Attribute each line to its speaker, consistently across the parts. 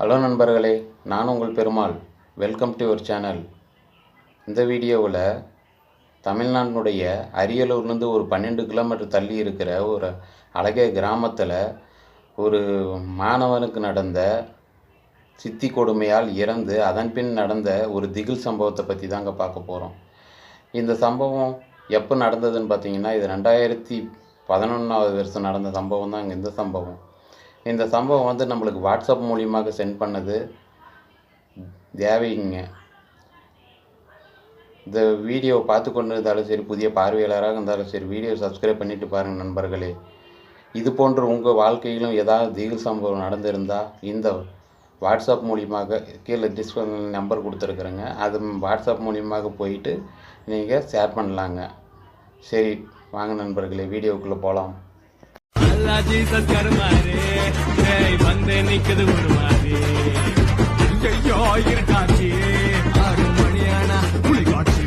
Speaker 1: Hello நண்பர்களே நான் உங்கள் Perumal. Welcome to your channel இந்த வீடியோவில் தமிழ்நாட்டினுடைய அரியலூர்லேருந்து ஒரு பன்னெண்டு கிலோமீட்டர் தள்ளி இருக்கிற ஒரு அழகிய கிராமத்தில் ஒரு மாணவனுக்கு நடந்த சித்தி கொடுமையால் இறந்து அதன் பின் நடந்த ஒரு திகில் சம்பவத்தை பற்றி தாங்க பார்க்க போகிறோம் இந்த சம்பவம் எப்போ நடந்ததுன்னு பார்த்தீங்கன்னா இது ரெண்டாயிரத்தி பதினொன்றாவது வருஷம் நடந்த சம்பவம் தான் இந்த சம்பவம். இந்த சம்பவம் வந்து நம்மளுக்கு வாட்ஸ்அப் மூலியமாக சென்ட் பண்ணது தேவிங்க இந்த வீடியோவை பார்த்து கொண்டு இருந்தாலும் சரி புதிய பார்வையாளராக இருந்தாலும் சரி வீடியோ சப்ஸ்கிரைப் பண்ணிவிட்டு பாருங்கள் நண்பர்களே. இது போன்ற உங்கள் வாழ்க்கையிலும் ஏதாவது திகில் சம்பவம் நடந்திருந்தால் இந்த வாட்ஸ்அப் மூலியமாக கீழே டிஸ்கிரிப்ஷன் நம்பர் கொடுத்துருக்குறேங்க. அது வாட்ஸ்அப் மூலியமாக போயிட்டு நீங்கள் ஷேர் பண்ணலாங்க. சரி வாங்க நண்பர்களே வீடியோக்குள்ளே போகலாம்
Speaker 2: வந்து நிக்குது ஒரு மாதிரி. ஐயோ இருட்டாச்சு ஆறு மணியானா புலி காட்சி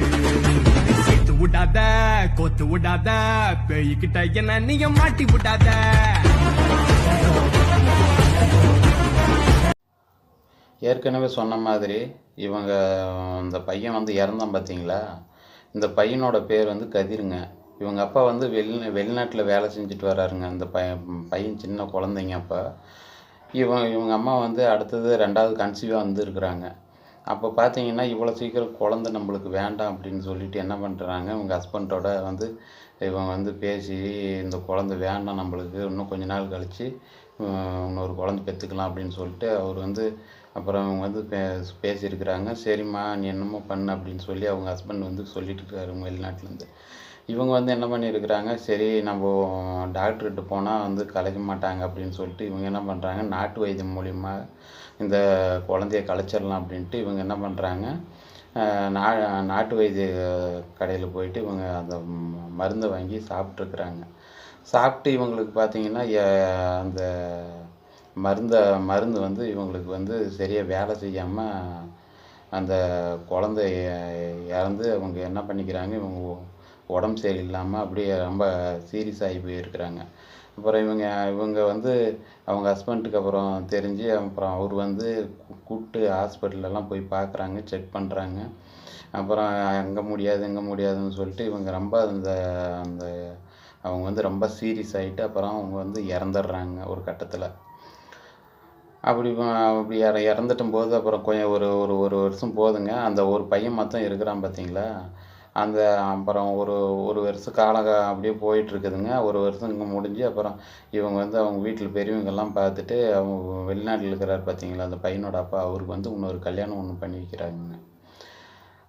Speaker 2: சேர்த்து விடாத கோத்து விடாத பேய்கிட்ட என்ன நீங்க மாட்டி விடாத.
Speaker 1: ஏற்கனவே சொன்ன மாதிரி இவங்க இந்த பையன் வந்து இறந்தான் பார்த்தீங்களா இந்த பையனோட பேர் வந்து கதிருங்க. இவங்க அப்பா வந்து வெளி வெளிநாட்டில் வேலை செஞ்சுட்டு வராருங்க. அந்த பையன் பையன் சின்ன குழந்தைங்க அப்போ. இவன் இவங்க அம்மா வந்து அடுத்தது ரெண்டாவது கன்சீவாக வந்துருக்குறாங்க. அப்போ பார்த்தீங்கன்னா இவ்வளோ சீக்கிரம் குழந்த நம்மளுக்கு வேண்டாம் அப்படின்னு சொல்லிட்டு என்ன பண்ணுறாங்க இவங்க ஹஸ்பண்டோட வந்து இவங்க வந்து பேசி இந்த குழந்த வேண்டாம் நம்மளுக்கு இன்னும் கொஞ்ச நாள் கழித்து இன்னொரு குழந்த பெற்றுக்கலாம் அப்படின்னு சொல்லிட்டு அவர் வந்து அப்புறம் அவங்க வந்து பே பேசியிருக்கிறாங்க. சரிம்மா நீ என்னமோ பண்ணு அப்படின்னு சொல்லி அவங்க ஹஸ்பண்ட் வந்து சொல்லிட்டு இருக்காரு வெளிநாட்டிலேருந்து. இவங்க வந்து என்ன பண்ணியிருக்கிறாங்க சரி நம்ம டாக்டர்கிட்ட போனால் வந்து கலைக்க மாட்டாங்க அப்படின்னு சொல்லிட்டு இவங்க என்ன பண்ணுறாங்க நாட்டு வைத்தியம் மூலிமா இந்த குழந்தைய கலைச்சிடலாம் அப்படின்ட்டு இவங்க என்ன பண்ணுறாங்க நா நாட்டு வைத்திய கடையில் போயிட்டு இவங்க அந்த ம- மருந்தை வாங்கி சாப்பிட்ருக்குறாங்க சாப்பிட்டு இவங்களுக்கு பார்த்தீங்கன்னா அந்த மருந்தை மருந்து வந்து இவங்களுக்கு வந்து சரியாக வேலை செய்யாமல் அந்த குழந்தை இறந்து அவங்க என்ன பண்ணிக்கிறாங்க இவங்க உடம்பு சரியில்லாமல் அப்படியே ரொம்ப சீரியஸ் ஆகி போயிருக்கிறாங்க. அப்புறம் இவங்க இவங்க வந்து அவங்க ஹஸ்பண்டுக்கு அப்புறம் தெரிஞ்சு அப்புறம் அவர் வந்து கூப்பிட்டு ஹாஸ்பிட்டலெல்லாம் போய் பார்க்குறாங்க செக் பண்ணுறாங்க அப்புறம் அங்கே முடியாது இங்கே முடியாதுன்னு சொல்லிட்டு இவங்க ரொம்ப அந்த அந்த அவங்க வந்து ரொம்ப சீரியஸ் ஆகிட்டு அப்புறம் அவங்க வந்து இறந்துடுறாங்க ஒரு கட்டத்தில். அப்படி அப்படி இற இறந்துட்டும் போது அப்புறம் கொஞ்சம் ஒரு ஒரு ஒரு வருஷம் போதுங்க. அந்த ஒரு பையன் மட்டும் இருக்கிறான் பார்த்தீங்களா அந்த அப்புறம் ஒரு ஒரு வருஷம் காலம் அப்படியே போயிட்டுருக்குதுங்க. ஒரு வருஷம் இங்கே முடிஞ்சு அப்புறம் இவங்க வந்து அவங்க வீட்டில் பெரியவங்கெல்லாம் பார்த்துட்டு அவங்க வெளிநாட்டில் இருக்கிறார் பார்த்தீங்களா அந்த பையனோட அப்பா. அவருக்கு வந்து இன்னொரு கல்யாணம் ஒன்று பண்ணி வைக்கிறாங்க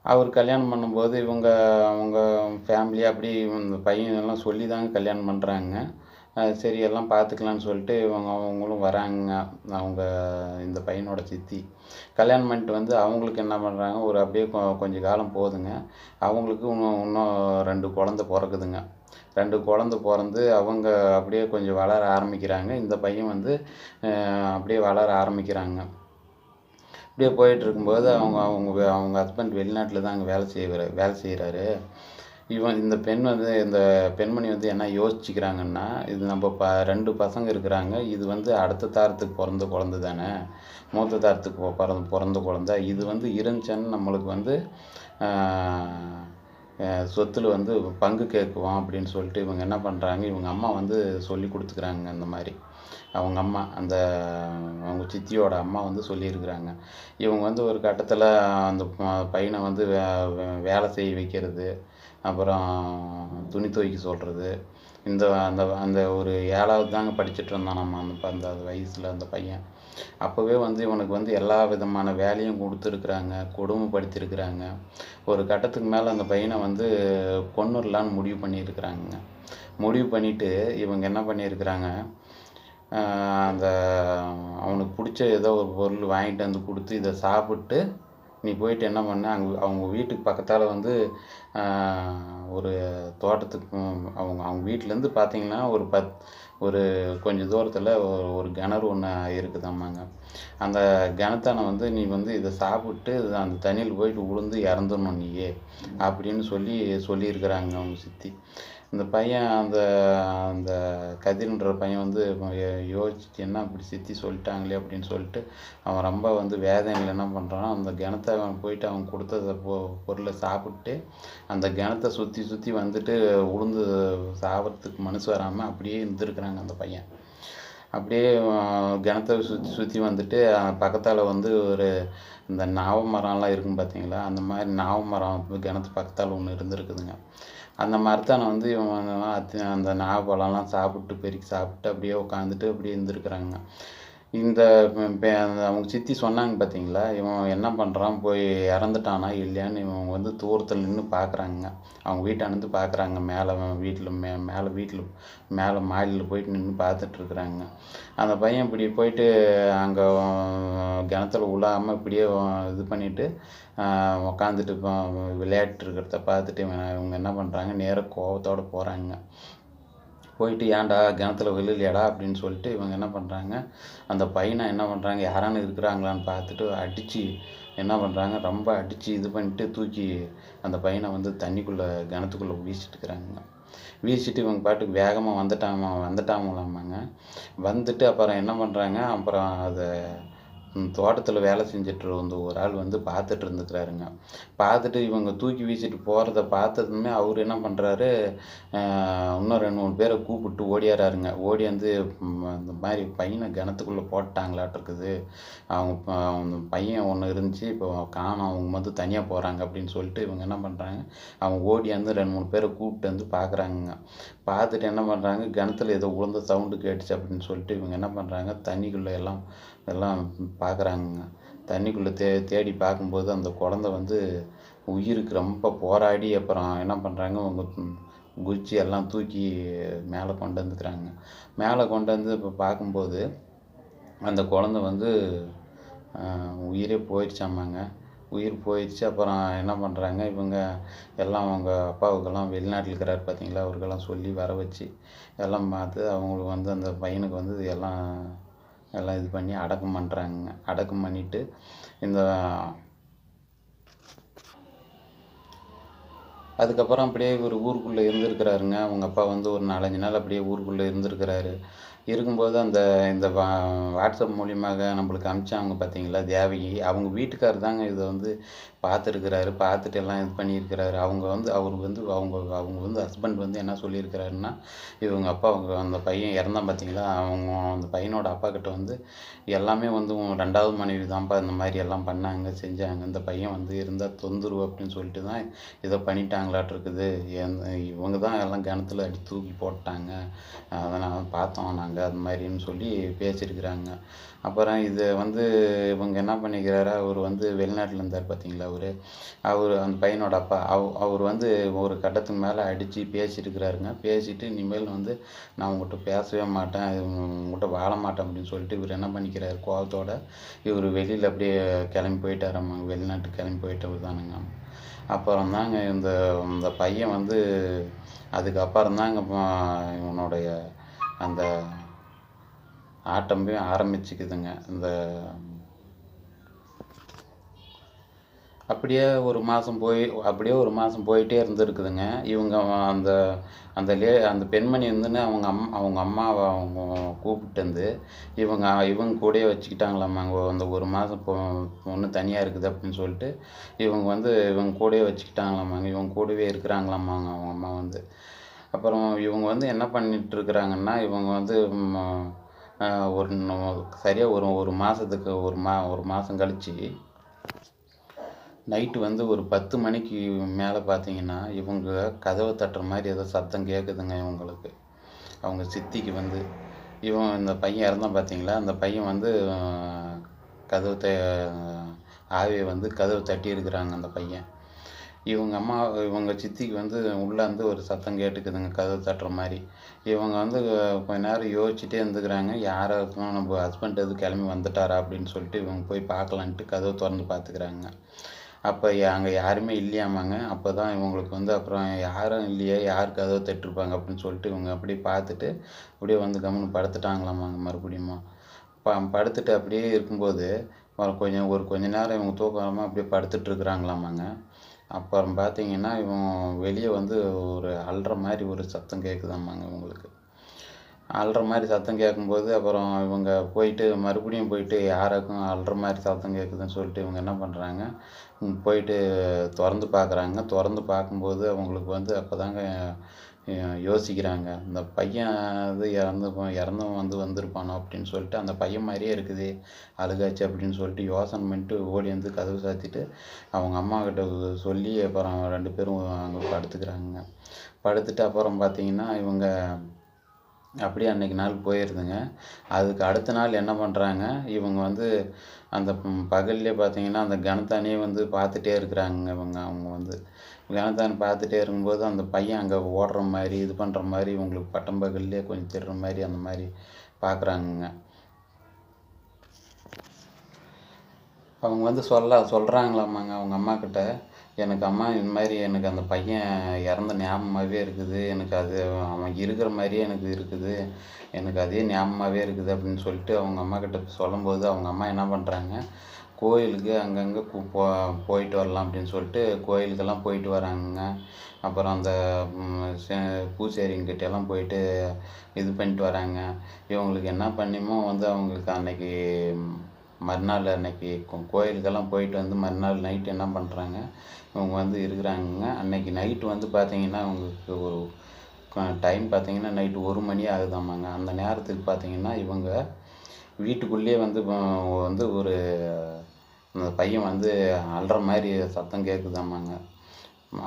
Speaker 1: அவர் கல்யாணம் பண்ணும்போது இவங்க அவங்க ஃபேமிலி அப்படி இந்த பையன் எல்லாம் சொல்லி தாங்க கல்யாணம் பண்ணுறாங்க சரி எல்லாம் பார்த்துக்கலான்னு சொல்லிட்டு இவங்க அவங்களும் வராங்க. அவங்க இந்த பையனோட சித்தி. கல்யாணம் பண்ணிட்டு வந்து அவங்களுக்கு என்ன பண்ணுறாங்க ஒரு அப்படியே கொ கொஞ்சம் காலம் போகுதுங்க அவங்களுக்கு இன்னும் இன்னும் ரெண்டு குழந்த பிறக்குதுங்க. ரெண்டு குழந்த பிறந்து அவங்க அப்படியே கொஞ்சம் வளர ஆரம்பிக்கிறாங்க. இந்த பையன் வந்து அப்படியே வளர ஆரம்பிக்கிறாங்க. இப்படியே போயிட்டு இருக்கும்போது அவங்க அவங்க அவங்க ஹஸ்பண்ட் வெளிநாட்டில் தான் அங்கே வேலை செய்கிற வேலை செய்கிறாரு இவன் இந்த பெண் வந்து இந்த பெண்மணி வந்து என்ன யோசிச்சுக்கிறாங்கன்னா இது நம்ம ப ரெண்டு பசங்க இருக்கிறாங்க. இது வந்து அடுத்த தாரத்துக்கு பிறந்த குழந்த தானே. மூத்த தாரத்துக்கு பிறந்த பிறந்த குழந்த. இது வந்து இருந்துச்சுன்னு நம்மளுக்கு வந்து சொத்தில் சொத்துல வந்து பங்கு கேட்குவோம் அப்படின்னு சொல்லிட்டு இவங்க என்ன பண்ணுறாங்க இவங்க அம்மா வந்து சொல்லி கொடுத்துக்கிறாங்க இந்த மாதிரி. அவங்க அம்மா அந்த அவங்க சித்தியோட அம்மா வந்து சொல்லியிருக்கிறாங்க. இவங்க வந்து ஒரு கட்டத்தில் அந்த பையனை வந்து வே வே- வேலை செய்ய வைக்கிறது. அப்புறம் துணி துவைக்க சொல்கிறது இந்த அந்த அந்த ஒரு ஏழாவது தாங்க படிச்சுட்டு இருந்தான் நம்ம அந்த அந்த வயசில் அந்த பையன். அப்போவே வந்து இவனுக்கு வந்து எல்லா விதமான வேலையும் கொடுத்துருக்குறாங்க கொடுமைப்படுத்தியிருக்கிறாங்க. ஒரு கட்டத்துக்கு மேலே அந்த பையனை வந்து கொன்னுடலான்னு முடிவு பண்ணியிருக்கிறாங்க. முடிவு பண்ணிவிட்டு இவங்க என்ன பண்ணியிருக்கிறாங்க? அந்த அவனுக்கு பிடிச்ச ஏதோ ஒரு பொருள் வாங்கிட்டு வந்து கொடுத்து இதை சாப்பிட்டு நீ போயிட்டு என்ன பண்ண? அங்கே அவங்க வீட்டுக்கு பக்கத்தால் வந்து ஒரு தோட்டத்துக்கு அவங்க அவங்க வீட்டிலேருந்து பார்த்தீங்கன்னா ஒரு பத் ஒரு கொஞ்சம் தூரத்தில் ஒரு கிணறு ஒன்று இருக்குதாம்மாங்க. அந்த கிணத்தான வந்து நீ வந்து இதை சாப்பிட்டு அந்த தண்ணியில் போயிட்டு விழுந்து இறந்துடணும் நீயே அப்படின்னு சொல்லி சொல்லியிருக்கிறாங்க அவங்க சித்தி. இந்த பையன் அந்த அந்த கதிர்ன்ற பையன் வந்து யோசிச்சுட்டு என்ன இப்படி சித்தி சொல்லிட்டாங்களே அப்படின்னு சொல்லிட்டு அவன் ரொம்ப வந்து வேதனையில் என்ன பண்ணுறான்னா அந்த கிணத்தை அவன் போயிட்டு அவன் கொடுத்த பொ பொருளை சாப்பிட்டு அந்த கிணத்தை சுற்றி சுற்றி வந்துட்டு உளுந்து சாவறதுக்கு மனசு வராமல் அப்படியே இருந்திருக்கிறாங்க அந்த பையன். அப்படியே கிணத்தை சுற்றி சுற்றி வந்துட்டு பக்கத்தால் வந்து ஒரு இந்த நாவ மரம்லாம் இருக்கும் பார்த்தீங்களா அந்த மாதிரி நாவ மரம் கிணத்து பக்கத்தால் ஒன்று இருந்திருக்குதுங்க. அந்த மரத்தான வந்து இவன் அந்த நாகப்பழம்லாம் சாப்பிட்டு பெருக்கி சாப்பிட்டு அப்படியே உட்காந்துட்டு அப்படியே இருந்திருக்கிறாங்க. இந்த அந்த அவங்க சித்தி சொன்னாங்க பார்த்தீங்களா இவன் என்ன பண்ணுறான் போய் இறந்துட்டானா இல்லையான்னு இவங்க வந்து தூரத்தில் நின்று பார்க்குறாங்க அவங்க வீட்டானந்து பார்க்குறாங்க மேலே வீட்டில் மே மேலே வீட்டில் மேலே மாடியில் போயிட்டு நின்று பார்த்துட்ருக்குறாங்க அந்த பையன் இப்படி போயிட்டு அங்கே கிணத்துல விழாமல் இப்படியே இது பண்ணிவிட்டு உக்காந்துட்டு விளையாட்டு இருக்கிறத பார்த்துட்டு இவன் இவங்க என்ன பண்ணுறாங்க நேராக கோபத்தோடு போகிறாங்க போயிட்டு ஏன்டா கிணத்துல விழுலையாடா அப்படின்னு சொல்லிட்டு இவங்க என்ன பண்ணுறாங்க அந்த பையனை என்ன பண்ணுறாங்க யாரானு இருக்கிறாங்களான்னு பார்த்துட்டு அடித்து என்ன பண்ணுறாங்க ரொம்ப அடித்து இது பண்ணிட்டு தூக்கி அந்த பையனை வந்து தண்ணிக்குள்ளே கிணத்துக்குள்ளே வீசிட்டுருக்குறாங்க வீசிட்டு இவங்க பாட்டுக்கு வேகமாக வந்துட்டாமா வந்துட்டாங்களாமாங்க வந்துட்டு அப்புறம் என்ன பண்ணுறாங்க அப்புறம் அதை தோட்டத்தில் வேலை செஞ்சுட்டு வந்து ஒரு ஆள் வந்து பார்த்துட்டு இருந்துக்கிறாருங்க. பார்த்துட்டு இவங்க தூக்கி வீசிட்டு போகிறத பார்த்ததுமே அவர் என்ன பண்ணுறாரு இன்னும் ரெண்டு மூணு பேரை கூப்பிட்டு ஓடியாராருங்க. ஓடி வந்து இந்த மாதிரி பையனை கிணத்துக்குள்ளே போட்டாங்களாட்டிருக்குது. அவங்க அந்த பையன் ஒன்று இருந்துச்சு இப்போ காணும் அவங்க வந்து தனியாக போகிறாங்க அப்படின்னு சொல்லிட்டு இவங்க என்ன பண்ணுறாங்க அவங்க ஓடி வந்து ரெண்டு மூணு பேரை கூப்பிட்டு வந்து பார்க்குறாங்க பார்த்துட்டு என்ன பண்ணுறாங்க கிணத்துல ஏதோ உளுந்த சவுண்டு கேட்டுச்சு அப்படின்னு சொல்லிட்டு இவங்க என்ன பண்ணுறாங்க தண்ணிக்குள்ளே எல்லாம் எல்லாம் பார்க்குறாங்க தண்ணிக்குள்ளே தே தேடி பார்க்கும்போது அந்த குழந்தை வந்து உயிருக்கு ரொம்ப போராடி அப்புறம் என்ன பண்ணுறாங்க அவங்க குச்சி எல்லாம் தூக்கி மேலே கொண்டு வந்துக்கிறாங்க. மேலே கொண்டு வந்து இப்போ பார்க்கும்போது அந்த குழந்தை வந்து உயிரே போயிடுச்சாமாங்க. உயிர் போயிடுச்சு அப்புறம் என்ன பண்ணுறாங்க இவங்க எல்லாம் அவங்க அப்பாவுக்கெல்லாம் வெளிநாட்டில் இருக்கிறார் பார்த்தீங்களா அவருக்கெல்லாம் சொல்லி வர வச்சு எல்லாம் பார்த்து அவங்களுக்கு வந்து அந்த பையனுக்கு வந்து எல்லாம் எல்லாம் இது பண்ணி அடக்கம் பண்ணுறாங்க அடக்கம் பண்ணிவிட்டு இந்த அதுக்கப்புறம் அப்படியே இவர் ஊருக்குள்ளே இருந்திருக்கிறாருங்க. அவங்க அப்பா வந்து ஒரு நாலஞ்சு நாள் அப்படியே ஊருக்குள்ளே இருந்திருக்கிறாரு. இருக்கும்போது அந்த இந்த வா வாட்ஸ்அப் மூலியமாக நம்மளுக்கு அமிச்சாங்க பார்த்தீங்களா? தேவகி அவங்க வீட்டுக்காரர் தாங்க இதை வந்து பார்த்துருக்குறாரு பார்த்துட்டு எல்லாம் இது பண்ணியிருக்கிறாரு. அவங்க வந்து அவர் வந்து அவங்க அவங்க வந்து ஹஸ்பண்ட் வந்து என்ன சொல்லியிருக்கிறாருன்னா இவங்க அப்பா அவங்க அந்த பையன் இறந்தான் பார்த்தீங்களா? அவங்க அந்த பையனோட அப்பா கிட்ட வந்து எல்லாமே வந்து ரெண்டாவது மனைவி தான்ப்பா இந்த மாதிரி எல்லாம் பண்ணாங்க செஞ்சாங்க. இந்த பையன் வந்து இருந்தால் தொந்தரவு அப்படின்னு சொல்லிட்டு தான் இதை பண்ணிட்டாங்களாட்டிருக்குது. எந்த இவங்க தான் எல்லாம் கிணத்துல அடி தூக்கி போட்டாங்க. அதை நான் பார்த்தோம் நாங்கள் அது மாதிரின்னு சொல்லி பேசியிருக்கிறாங்க. அப்புறம் இதை வந்து இவங்க என்ன பண்ணிக்கிறாரு அவர் வந்து வெளிநாட்டில் இருந்தார் பார்த்தீங்களா அவர்? அவர் அந்த பையனோட அப்பா அவ அவர் வந்து ஒரு கட்டத்துக்கு மேலே அடித்து பேசியிருக்கிறாருங்க. பேசிட்டு இனிமேல் வந்து நான் உங்கள்கிட்ட பேசவே மாட்டேன் உங்கள்கிட்ட வாழ மாட்டேன் அப்படின்னு சொல்லிட்டு இவர் என்ன பண்ணிக்கிறாரு கோவத்தோட இவர் வெளியில் அப்படியே கிளம்பி போயிட்டாராம்? வெளிநாட்டுக்கு கிளம்பி போயிட்டவர் தானுங்க. அப்புறம் தாங்க இந்த இந்த பையன் வந்து அதுக்கப்புறம் தாங்க இவனுடைய அந்த ஆட்டமே ஆரம்பிச்சுக்குதுங்க. இந்த அப்படியே ஒரு மாதம் போய் அப்படியே ஒரு மாதம் போயிட்டே இருந்திருக்குதுங்க. இவங்க அந்த அந்த லே அந்த பெண்மணி வந்துன்னு அவங்க அம் அவங்க அம்மாவை அவங்க கூப்பிட்டு வந்து இவங்க இவங்க கூடயே வச்சுக்கிட்டாங்களாமாங்க. அந்த ஒரு மாதம் பொ பொண்ணு தனியாக இருக்குது அப்படின்னு சொல்லிட்டு இவங்க வந்து இவங்க கூடயே வச்சுக்கிட்டாங்களாமாங்க. இவங்க கூடவே இருக்கிறாங்களாமாங்க அவங்க அம்மா வந்து. அப்புறம் இவங்க வந்து என்ன பண்ணிகிட்ருக்குறாங்கன்னா இவங்க வந்து ஒரு சரியாக ஒரு ஒரு மாதத்துக்கு ஒரு மா ஒரு மாதம் கழித்து நைட்டு வந்து ஒரு பத்து மணிக்கு மேலே பார்த்தீங்கன்னா இவங்க கதவை தட்டுற மாதிரி ஏதோ சத்தம் கேட்குதுங்க இவங்களுக்கு. அவங்க சித்திக்கு வந்து இவன் இந்த பையன் இறந்தான் பார்த்தீங்களா அந்த பையன் வந்து கதவு த ஆவியை வந்து கதவு தட்டி இருக்கிறாங்க அந்த பையன். இவங்க அம்மா இவங்க சித்திக்கு வந்து உள்ளே வந்து ஒரு சத்தம் கேட்டுக்குதுங்க கதவு தட்டுற மாதிரி. இவங்க வந்து கொஞ்ச நேரம் யோசிச்சுட்டே இருந்துக்கிறாங்க. யாராச்சும் நம்ம ஹஸ்பண்ட் எதுவும் கிளம்பி வந்துட்டாரா அப்படின்னு சொல்லிட்டு இவங்க போய் பார்க்கலான்ட்டு கதவு திறந்து பார்த்துக்கிறாங்க. அப்போ அங்கே யாருமே இல்லையாமாங்க. அப்போ தான் இவங்களுக்கு வந்து அப்புறம் யாரும் இல்லையே யார் கதவை தட்டிருப்பாங்க அப்படின்னு சொல்லிட்டு இவங்க அப்படியே பார்த்துட்டு அப்படியே வந்து கம்முன்னு படுத்துட்டாங்களாமாங்க மறுபடியும். ப படுத்துட்டு அப்படியே இருக்கும்போது கொஞ்சம் ஒரு கொஞ்ச நேரம் இவங்க தூக்கமாக அப்படியே படுத்துட்டு இருக்கிறாங்களாமாங்க. அப்புறம் பார்த்தீங்கன்னா இவன் வெளியே வந்து ஒரு அல்ற மாதிரி ஒரு சத்தம் கேட்குதாம்மாங்க இவங்களுக்கு. அல்ற மாதிரி சத்தம் கேட்கும்போது அப்புறம் இவங்க போயிட்டு மறுபடியும் போயிட்டு யாருக்கும் அல்ற மாதிரி சத்தம் கேட்குதுன்னு சொல்லிட்டு இவங்க என்ன பண்ணுறாங்க போயிட்டு திறந்து பார்க்குறாங்க திறந்து பார்க்கும்போது அவங்களுக்கு வந்து அப்போ தாங்க யோசிக்கிறாங்க. இந்த பையன் இது இறந்து போ- இறந்தவன் வந்து வந்திருப்பானோ அப்படின்னு சொல்லிட்டு அந்த பையன் மாதிரியே இருக்குது. அழுகாச்சு அப்படின்னு சொல்லிட்டு யோசனை பண்ணிட்டு ஓடி வந்து கதவு சாத்திட்டு அவங்க அம்மா கிட்ட சொல்லி அப்புறம் ரெண்டு பேரும் அங்கே படுத்துக்கிறாங்க. படுத்துட்டு அப்புறம் பார்த்தீங்கன்னா இவங்க அப்படியே அன்னைக்கு நாள் போயிருதுங்க. அதுக்கு அடுத்த நாள் என்ன பண்ணுறாங்க இவங்க வந்து அந்த பகல்லே பார்த்தீங்கன்னா அந்த கணத்தானியே வந்து பார்த்துட்டே இருக்கிறாங்க இவங்க. அவங்க வந்து கணத்தானி பார்த்துட்டே இருக்கும்போது அந்த பையன் அங்கே ஓடுற மாதிரி இது பண்ணுற மாதிரி உங்களுக்கு பட்டம் பகல்லே கொஞ்சம் திடுற மாதிரி அந்த மாதிரி பார்க்குறாங்கங்க. அவங்க வந்து சொல்ல சொல்கிறாங்களாமாங்க அவங்க அம்மா கிட்ட எனக்கு அம்மா இந்த மாதிரி எனக்கு அந்த பையன் இறந்த ஞாபகமாகவே இருக்குது. எனக்கு அது அவன் இருக்கிற மாதிரியே எனக்கு இருக்குது. எனக்கு அதே ஞாபகமாகவே இருக்குது அப்படின்னு சொல்லிட்டு அவங்க அம்மா கிட்ட சொல்லும்போது அவங்க அம்மா என்ன பண்ணுறாங்க கோயிலுக்கு அங்கங்கே போ போயிட்டு வரலாம் அப்படின்னு சொல்லிட்டு கோயிலுக்கெல்லாம் போயிட்டு வராங்க அப்புறம் அந்த பூசேரிங்கிட்டெல்லாம் போயிட்டு இது பண்ணிட்டு வராங்க. இவங்களுக்கு என்ன பண்ணியுமோ வந்து அவங்களுக்கு அன்னைக்கு மறுநாள் அன்னைக்கு கோயிலுக்கெல்லாம் போயிட்டு வந்து மறுநாள் நைட்டு என்ன பண்ணுறாங்க இவங்க வந்து இருக்கிறாங்க. அன்னைக்கு நைட்டு வந்து பார்த்தீங்கன்னா அவங்களுக்கு ஒரு டைம் பார்த்தீங்கன்னா நைட்டு ஒரு மணி ஆகுதாமாங்க. அந்த நேரத்துக்கு பார்த்தீங்கன்னா இவங்க வீட்டுக்குள்ளேயே வந்து வந்து ஒரு அந்த பையன் வந்து அல்ற மாதிரி சத்தம் கேட்குதாமாங்க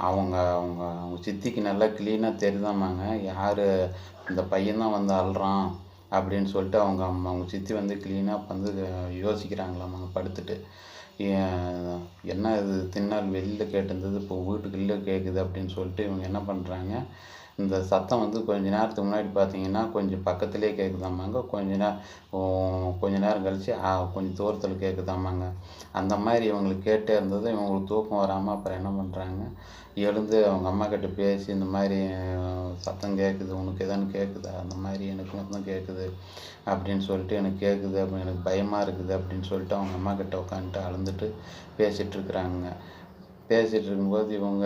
Speaker 1: அவங்க அவங்க அவங்க சித்திக்கு நல்லா க்ளீனாக தெரியுதாமாங்க. யார் இந்த பையன் தான் வந்து அல்றான். அப்படின்னு சொல்லிட்டு அவங்க அம்மா அவங்க சித்தி வந்து க்ளீனாக வந்து யோசிக்கிறாங்களாமாங்க படுத்துட்டு என்ன இது? தின்னால் வெளியில் கேட்டிருந்தது இப்போ வீட்டுக்குள்ளே கேட்குது அப்படின்னு சொல்லிட்டு இவங்க என்ன பண்ணுறாங்க இந்த சத்தம் வந்து கொஞ்ச நேரத்துக்கு முன்னாடி பார்த்தீங்கன்னா கொஞ்சம் பக்கத்துலேயே கேட்குதாமாங்க கொஞ்ச நேரம் கொஞ்ச நேரம் கழித்து கொஞ்சம் தூரத்தில் கேட்குதாமாங்க அந்த மாதிரி இவங்களுக்கு கேட்டே இருந்தது. இவங்களுக்கு தூக்கம் வராமல் அப்புறம் என்ன பண்ணுறாங்க எழுந்து அவங்க அம்மா கிட்ட பேசி இந்த மாதிரி சத்தம் கேட்குது உனக்கு எதான்னு கேட்குதா அந்த மாதிரி எனக்கு மட்டும் கேட்குது அப்படின்னு சொல்லிட்டு எனக்கு கேட்குது அப்படி எனக்கு பயமாக இருக்குது அப்படின்னு சொல்லிட்டு அவங்க அம்மா கிட்ட உட்காந்துட்டு அழுந்துட்டு பேசிகிட்டு இருக்கிறாங்க பேசிகிட்டு இருக்கும்போது இவங்க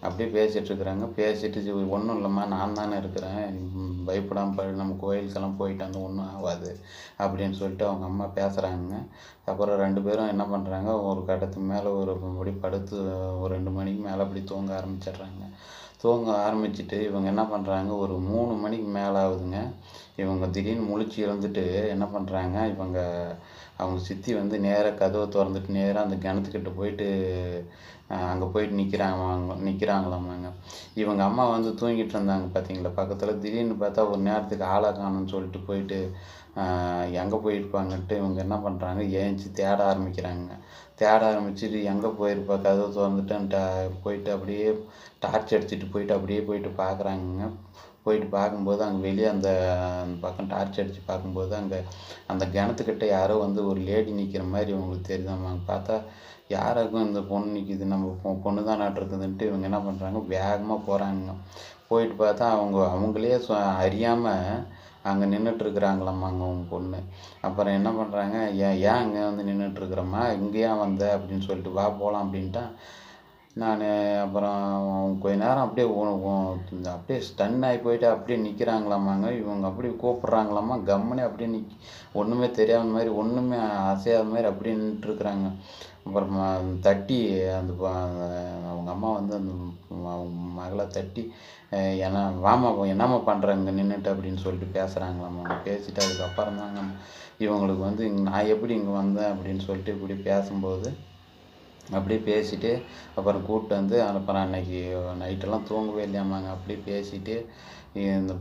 Speaker 1: அப்படியே பேசிகிட்ருக்குறாங்க பேசிட்டு ஒன்றும் இல்லைம்மா நான் தானே இருக்கிறேன். பயப்படாமல் பயப்படாம நம்ம கோயிலுக்கெல்லாம் போயிட்டு வந்து ஒன்றும் ஆகாது அப்படின்னு சொல்லிட்டு அவங்க அம்மா பேசுகிறாங்க அப்புறம் ரெண்டு பேரும் என்ன பண்ணுறாங்க ஒரு கட்டத்துக்கு மேலே ஒரு அப்படி படுத்து ஒரு ரெண்டு மணிக்கு மேலே அப்படி தூங்க ஆரம்பிச்சிடுறாங்க. தூங்க ஆரம்பிச்சிட்டு இவங்க என்ன பண்ணுறாங்க ஒரு மூணு மணிக்கு மேலே ஆகுதுங்க இவங்க திடீர்னு முழிச்சு இருந்துட்டு என்ன பண்ணுறாங்க இவங்க அவங்க சித்தி வந்து நேராக கதவை திறந்துட்டு நேராக அந்த கிணத்துக்கிட்ட போயிட்டு அங்கே போயிட்டு நிற்கிறாங்க நிற்கிறாங்களாமாங்க இவங்க அம்மா வந்து தூங்கிட்டு இருந்தாங்க பார்த்தீங்களா பக்கத்தில் திடீர்னு பார்த்தா ஒரு நேரத்துக்கு ஆளை காணும்னு சொல்லிட்டு போயிட்டு எங்கே போயிருப்பாங்கன்ட்டு இவங்க என்ன பண்ணுறாங்க ஏஞ்சி தேட ஆரம்பிக்கிறாங்க. தேட ஆரம்பிச்சுட்டு எங்கே போயிருப்பா? கதவை திறந்துட்டு போயிட்டு அப்படியே டார்ச் அடிச்சுட்டு போயிட்டு அப்படியே போயிட்டு பார்க்குறாங்க போயிட்டு பார்க்கும்போது அங்கே வெளியே அந்த அந்த பக்கம் டார்ச் அடித்து பார்க்கும்போது அங்கே அந்த கிணத்துக்கிட்ட யாரோ வந்து ஒரு லேடி நிற்கிற மாதிரி இவங்களுக்கு தெரியுதாமாங்க பார்த்தா யாருக்கும் இந்த பொண்ணு நிற்கிது நம்ம பொ- பொண்ணு தான் நட்டுருக்குதுன்ட்டு இவங்க என்ன பண்ணுறாங்க வேகமாக போகிறாங்க போயிட்டு பார்த்தா அவங்க அவங்களே சொ அறியாமல் அங்கே நின்றுட்டுருக்குறாங்களாம்மா அங்கே உங்கள் பொண்ணு. அப்புறம் என்ன பண்ணுறாங்க ஏன் ஏன் அங்கே வந்து நின்றுட்டுருக்குறம்மா இங்கேயா வந்த? அப்படின்னு சொல்லிட்டு வா போகலாம் அப்படின்ட்டா. நான் அப்புறம் கொஞ்ச நேரம் அப்படியே அப்படியே ஸ்டன் ஆகி போயிட்டு அப்படியே நிற்கிறாங்களாமாங்க இவங்க அப்படியே கூப்பிட்றாங்களாமா? கம்முனே அப்படியே நிக் ஒன்றுமே தெரியாத மாதிரி ஒன்றுமே அசையாத மாதிரி அப்படியே நின்றுட்டுருக்குறாங்க அப்புறமா தட்டி அந்த அவங்க அம்மா வந்து அந்த அவங்க மகளை தட்டி ஏன்னா என்ன வாமா என்னம்மா பண்ணுற இங்கே நின்றுட்டு அப்படின்னு சொல்லிட்டு பேசுகிறாங்களாம்மா பேசிட்டு அதுக்கப்புறம் தாங்க இவங்களுக்கு வந்து நான் எப்படி இங்கே வந்தேன்? அப்படின்னு சொல்லிட்டு இப்படி பேசும்போது அப்படியே பேசிட்டு அப்புறம் கூப்பிட்டு வந்து அப்புறம் அன்னைக்கு நைட்டெல்லாம் தூங்கவே இல்லையாமாங்க அப்படியே பேசிட்டு இந்த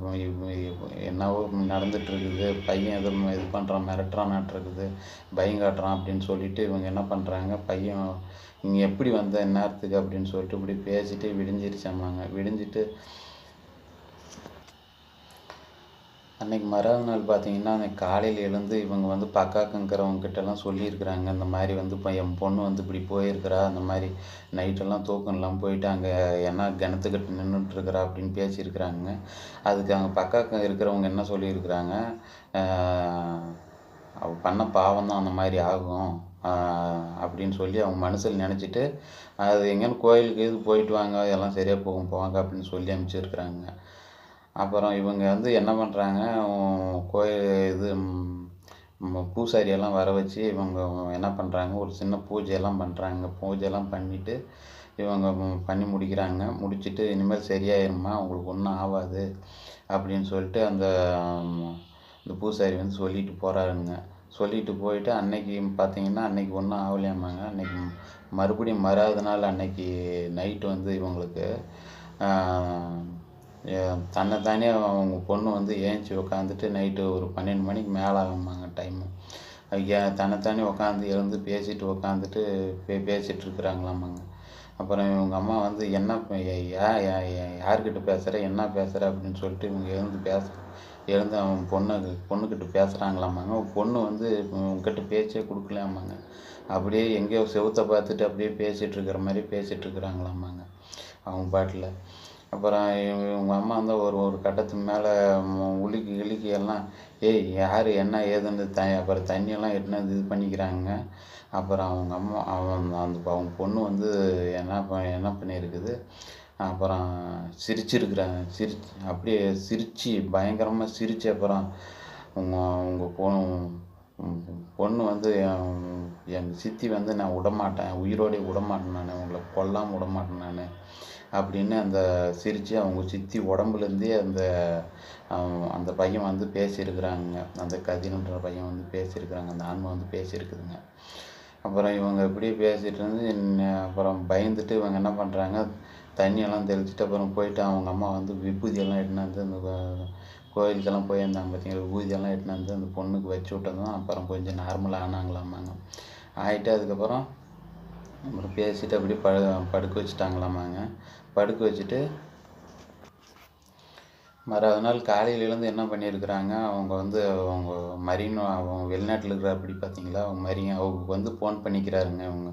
Speaker 1: என்னவோ நடந்துகிட்ருக்குது பையன் எதுவும் இது பண்ணுறான் மிரட்டுறான் இருக்குது பயம் காட்டுறான் அப்படின்னு சொல்லிவிட்டு இவங்க என்ன பண்ணுறாங்க பையன் இங்கே எப்படி வந்த நேரத்துக்கு அப்படின்னு சொல்லிட்டு இப்படி பேசிட்டு விடிஞ்சிருச்சாமாங்க விடிஞ்சிட்டு அன்றைக்கி மறாவது நாள் பார்த்தீங்கன்னா அன்றைக்கி காலையில் எழுந்து இவங்க வந்து பக்காக்குங்கிறவங்ககிட்டலாம் சொல்லியிருக்கிறாங்க. இந்த மாதிரி வந்து இப்போ என் பொண்ணு வந்து இப்படி போயிருக்கிறா அந்த மாதிரி நைட்டெல்லாம் தூக்கம்லாம் போயிட்டு அங்கே என்ன கிணத்துக்கிட்ட நின்றுட்டுருக்குறா அப்படின்னு பேசியிருக்கிறாங்க. அதுக்கு அங்கே பக்காக்கம் இருக்கிறவங்க என்ன சொல்லியிருக்கிறாங்க? அவள் பண்ண பாவம் தான் அந்த மாதிரி ஆகும். அப்படின்னு சொல்லி அவங்க மனசில் நினச்சிட்டு அது எங்கேன்னு கோயிலுக்கு இது போயிட்டு வாங்க எல்லாம் சரியாக போகும் போவாங்க அப்படின்னு சொல்லி அனுப்பிச்சிருக்கிறாங்க. அப்புறம் இவங்க வந்து என்ன பண்ணுறாங்க கோயில் இது பூசாரியெல்லாம் வர வச்சு இவங்க என்ன பண்ணுறாங்க ஒரு சின்ன பூஜையெல்லாம் பண்ணுறாங்க பூஜையெல்லாம் பண்ணிவிட்டு இவங்க பண்ணி முடிக்கிறாங்க. முடிச்சுட்டு இனிமேல் சரியாயிருமா? அவங்களுக்கு ஒன்றும் ஆகாது அப்படின்னு சொல்லிட்டு அந்த இந்த பூசாரி வந்து சொல்லிட்டு போகிறாருங்க சொல்லிட்டு போயிட்டு அன்னைக்கு பார்த்தீங்கன்னா அன்னைக்கு ஒன்றும் ஆகலையாமாங்க அன்னைக்கு மறுபடியும் மறாவது நாள் அன்னைக்கு நைட்டு வந்து இவங்களுக்கு தன்னைத்தானே அவங்க பொண்ணு வந்து ஏஞ்சி உட்காந்துட்டு நைட்டு ஒரு பன்னெண்டு மணிக்கு மேலே ஆகுமாங்க டைமு ஐயா தன்னைத்தானே உட்காந்து எழுந்து பேசிட்டு உட்காந்துட்டு பே பேசிகிட்டு இருக்கிறாங்களாமாங்க அப்புறம் இவங்க அம்மா வந்து என்ன யா யார்கிட்ட பேசுகிற என்ன பேசுகிற அப்படின்னு சொல்லிட்டு இவங்க எழுந்து பேச எழுந்து அவன் பொண்ணு பொண்ணுக்கிட்ட பேசுகிறாங்களாமாங்க பொண்ணு வந்து உங்ககிட்ட பேச்சே கொடுக்கலாமாங்க அப்படியே எங்கேயோ செவுத்தை பார்த்துட்டு அப்படியே பேசிகிட்டு இருக்கிற மாதிரி பேசிகிட்டு இருக்கிறாங்களாமாங்க அவங்க பாட்டில். அப்புறம் இவங்க இவங்க அம்மா வந்து ஒரு ஒரு கட்டத்துக்கு மேலே உலுக்கி கிழுக்கி எல்லாம் ஏய் யார் என்ன ஏதுன்னு த அப்புறம் தண்ணியெல்லாம் எடுத்துன்னு வந்து இது பண்ணிக்கிறாங்க. அப்புறம் அவங்க அம்மா அவன் அந்த அவங்க பொண்ணு வந்து என்ன ப என்ன பண்ணியிருக்குது? அப்புறம் சிரிச்சிருக்கிறாங்க. சிரிச்சு அப்படியே சிரித்து பயங்கரமாக சிரித்து அப்புறம் உங்கள் உங்கள் பொ பொண்ணு வந்து என் எங்கள் சித்தி வந்து நான் விடமாட்டேன். உயிரோடே விடமாட்டேன் நான். உங்களை கொல்லாமல் விடமாட்டேன் நான். அப்படின்னு அந்த சிரித்து அவங்க சித்தி உடம்புலேருந்தே அந்த அந்த பையன் வந்து பேசியிருக்கிறாங்க. அந்த கதிர்ன்ற பையன் வந்து பேசியிருக்கிறாங்க. அந்த ஆன்மா வந்து பேசியிருக்குதுங்க. அப்புறம் இவங்க இப்படியே பேசிகிட்டு இருந்து அப்புறம் பயந்துட்டு இவங்க என்ன பண்ணுறாங்க தண்ணியெல்லாம் தெளிச்சுட்டு அப்புறம் போயிட்டு அவங்க அம்மா வந்து விபூதியெல்லாம் எடுத்துன்னு வந்து அந்த கோயிலுக்கெல்லாம் போயிருந்தாங்க பார்த்தீங்களா? விபூதியெல்லாம் எடுத்துன்னு வந்து அந்த பொண்ணுக்கு வச்சு விட்டதும் அப்புறம் கொஞ்சம் நார்மலாக ஆனாங்களாமாங்க. ஆகிட்டு அதுக்கப்புறம் அப்புறம் பேசிட்டு அப்படியே படு படுக்க வச்சுட்டாங்களாமாங்க. படுக்க வச்சுட்டு மறாவது நாள் காலையிலேருந்து என்ன பண்ணியிருக்கிறாங்க அவங்க வந்து அவங்க மரின் அவங்க வெளிநாட்டில் இருக்கிற அப்படி பார்த்தீங்களா அவங்க மரி அவங்க வந்து ஃபோன் பண்ணிக்கிறாருங்க இவங்க.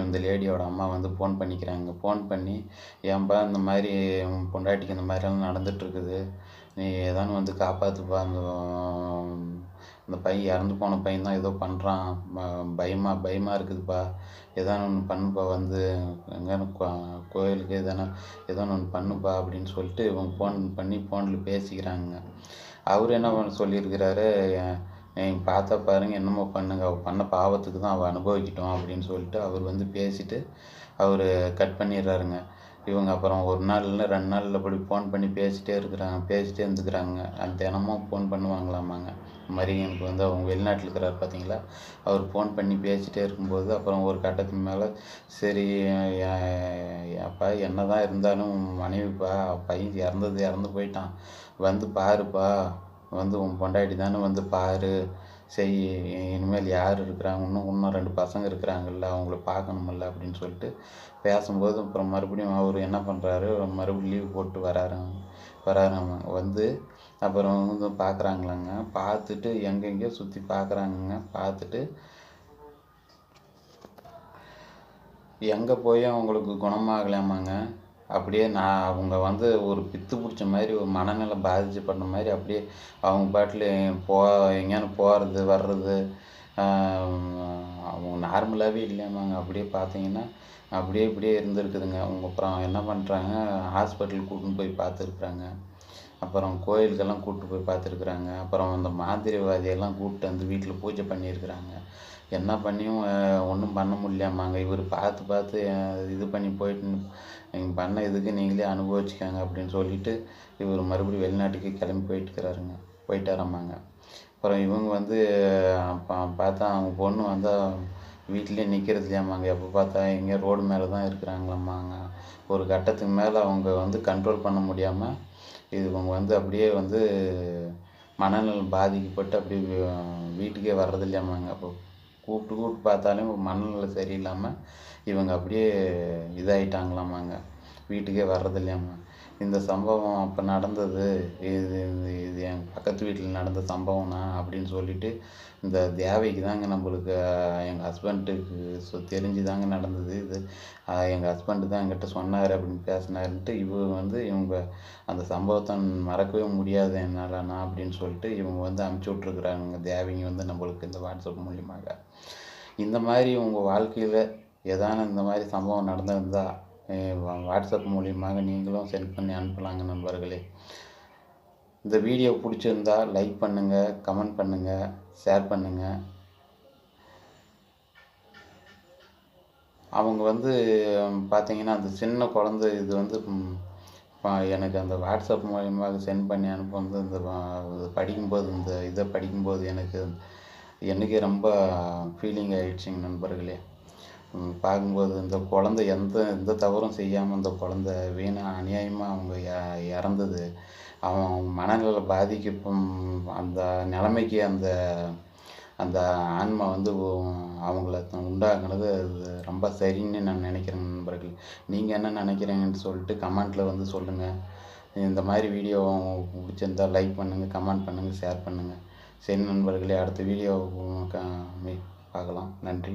Speaker 1: இந்த லேடியோட அம்மா வந்து ஃபோன் பண்ணிக்கிறாங்க. ஃபோன் பண்ணி ஏன்பா இந்த மாதிரி பொண்டாட்டிக்கு இந்த மாதிரியெல்லாம் நடந்துகிட்ருக்குது நீ ஏதானு வந்து காப்பாற்றுப்பா அந்த அந்த பையன் இறந்து போன பையன் தான் ஏதோ பண்ணுறான் பயமாக பயமாக இருக்குதுப்பா. ஏதானு ஒன்று பண்ணுப்பா வந்து எங்கேனு கோயிலுக்கு எதனா ஏதோ ஒன்று பண்ணுப்பா அப்படின்னு சொல்லிட்டு இவங்க ஃபோன் பண்ணி ஃபோனில் பேசிக்கிறாங்க. அவர் என்ன பண்ண சொல்லியிருக்கிறாரு நீங்கள் பார்த்தா பாருங்க என்னமோ பண்ணுங்க. அவள் பண்ண பாவத்துக்கு தான் அவள் அனுபவிக்கிட்டோம் அப்படின்னு சொல்லிட்டு அவர் வந்து பேசிட்டு அவர் கட் பண்ணிடுறாருங்க. இவங்க அப்புறம் ஒரு நாள் இல்லை ரெண்டு நாள் அப்படி ஃபோன் பண்ணி பேசிட்டே இருக்கிறாங்க பேசிட்டே இருந்துக்கிறாங்க. அது தினமும் ஃபோன் பண்ணுவாங்களாமாங்க. மரியனுக்கு வந்து அவங்க வெளிநாட்டில் இருக்கிறார் பார்த்தீங்களா அவர் ஃபோன் பண்ணி பேசிகிட்டே இருக்கும்போது அப்புறம் ஒரு கட்டத்துக்கு மேலே சரி அப்பா என்ன தான் இருந்தாலும் மனைவிப்பா பையன் இறந்தது இறந்து போயிட்டான். வந்து பாருப்பா. வந்து உன் பொண்டாட்டி தானே வந்து பாரு. செய் இனிமேல் யார் இருக்கிறாங்க? இன்னும் இன்னும் ரெண்டு பசங்க இருக்கிறாங்கல்ல அவங்கள பார்க்கணுமில்ல அப்படின்னு சொல்லிட்டு பேசும்போது அப்புறம் மறுபடியும் அவர் என்ன பண்ணுறாரு மறுபடியும் லீவ் போட்டு வராரு. வராரு. வந்து அப்புறம் வந்து பார்க்குறாங்களாங்க பார்த்துட்டு எங்கெங்கேயோ சுற்றி பார்க்குறாங்கங்க பார்த்துட்டு எங்கே போய் அவங்களுக்கு குணமாகலாமாங்க? அப்படியே நான் அவங்க வந்து ஒரு பித்து பிடிச்ச மாதிரி ஒரு மனநிலை பாதிக்கப்பட்ட மாதிரி அப்படியே அவங்க பாட்டில் போ எங்கேயானு போகிறது வர்றது அவங்க நார்மலாகவே இல்லையாமாங்க. அப்படியே பார்த்தீங்கன்னா அப்படியே இப்படியே இருந்திருக்குதுங்க. அவங்க அப்புறம் என்ன பண்ணுறாங்க ஹாஸ்பிட்டல் கூட்டின்னு போய் பார்த்துருக்குறாங்க. அப்புறம் கோயிலுக்கெல்லாம் கூப்பிட்டு போய் பார்த்துருக்குறாங்க. அப்புறம் அந்த மாந்திரிவாதியெல்லாம் கூப்பிட்டு வந்து வீட்டில் பூஜை பண்ணியிருக்கிறாங்க. என்ன பண்ணியும் ஒன்றும் பண்ண முடியலையாமாங்க இவர் பார்த்து பார்த்து இது பண்ணி போயிட்டு நீங்கள் பண்ண இதுக்கு நீங்களே அனுபவிச்சுக்கோங்க அப்படின்னு சொல்லிட்டு இவர் மறுபடியும் வெளிநாட்டுக்கு கிளம்பி போயிட்டுருக்கிறாருங்க. போயிட்டாராமாங்க. அப்புறம் இவங்க வந்து பார்த்தா அவங்க பொண்ணு வந்து வீட்டிலே நிற்கிறது இல்லையாமாங்க எப்போ பார்த்தா எங்கேயோ ரோடு மேலே தான் இருக்கிறாங்களாமாங்க. ஒரு கட்டத்துக்கு மேலே அவங்க வந்து கண்ட்ரோல் பண்ண முடியாமல் இவங்க வந்து அப்படியே வந்து மனநல பாதிக்கப்பட்டு அப்படியே வீட்டுக்கே வர்றதில்லையாமாங்க அப்போ கூப்பிட்டு கூப்பிட்டு பார்த்தாலும் மனநிலை சரியில்லாமல் இவங்க அப்படியே இதாயிட்டாங்களாமாங்க வீட்டுக்கே வர்றதில்லையாமா இந்த சம்பவம் அப்போ நடந்தது. இது இது இது என் பக்கத்து வீட்டில் நடந்த சம்பவம்னா அப்படின்னு சொல்லிட்டு இந்த தேவைக்கு தாங்க நம்மளுக்கு எங்கள் ஹஸ்பண்டுக்கு சொ தெரிஞ்சு தாங்க நடந்தது இது. எங்கள் ஹஸ்பண்டு தான் என்கிட்ட சொன்னார் அப்படின்னு பேசினாருன்ட்டு இவங்க வந்து இவங்க அந்த சம்பவத்தை மறக்கவே முடியாது என்னாலண்ணா அப்படின்னு சொல்லிட்டு இவங்க வந்து அமுச்சு விட்ருக்குறாங்க தேவைங்க வந்து நம்மளுக்கு இந்த வாட்ஸ்அப் மூலியமாக. இந்த மாதிரி உங்கள் வாழ்க்கையில் ஏதான இந்த மாதிரி சம்பவம் நடந்திருந்தா வாட்ஸ்அப் மூலியமாக நீங்களும் சென்ட் பண்ணி அனுப்பலாங்க நண்பர்களே. இந்த வீடியோ பிடிச்சிருந்தா லைக் பண்ணுங்கள் கமெண்ட் பண்ணுங்கள் ஷேர் பண்ணுங்கள் அவங்க வந்து பார்த்தீங்கன்னா அந்த சின்ன குழந்தை இது வந்து எனக்கு அந்த வாட்ஸ்அப் மூலியமாக சென்ட் பண்ணி அனுப்பும்போது இந்த படிக்கும்போது இந்த இதை படிக்கும்போது எனக்கு எனக்கே ரொம்ப ஃபீலிங் ஆகிடுச்சிங்க நண்பர்களே. பார்க்கும்போது இந்த குழந்தை எந்த எந்த தவறும் செய்யாமல் இந்த குழந்தை வீணாக அநியாயமாக அவங்க இறந்தது. அவன் மனநிலை பாதிக்கும் அந்த நிலைமைக்கு அந்த அந்த ஆன்மா வந்து அவங்கள உண்டாக்குனது அது ரொம்ப சரின்னு நான் நினைக்கிறேன் நண்பர்கள். நீங்கள் என்ன நினைக்கிறீங்கன்னு சொல்லிட்டு கமெண்ட்டில் வந்து சொல்லுங்கள் இந்த மாதிரி வீடியோ பிடிச்சிருந்தா லைக் பண்ணுங்கள் கமெண்ட் பண்ணுங்கள் ஷேர் பண்ணுங்கள் சரி நண்பர்களே அடுத்த வீடியோ பார்க்கலாம். நன்றி.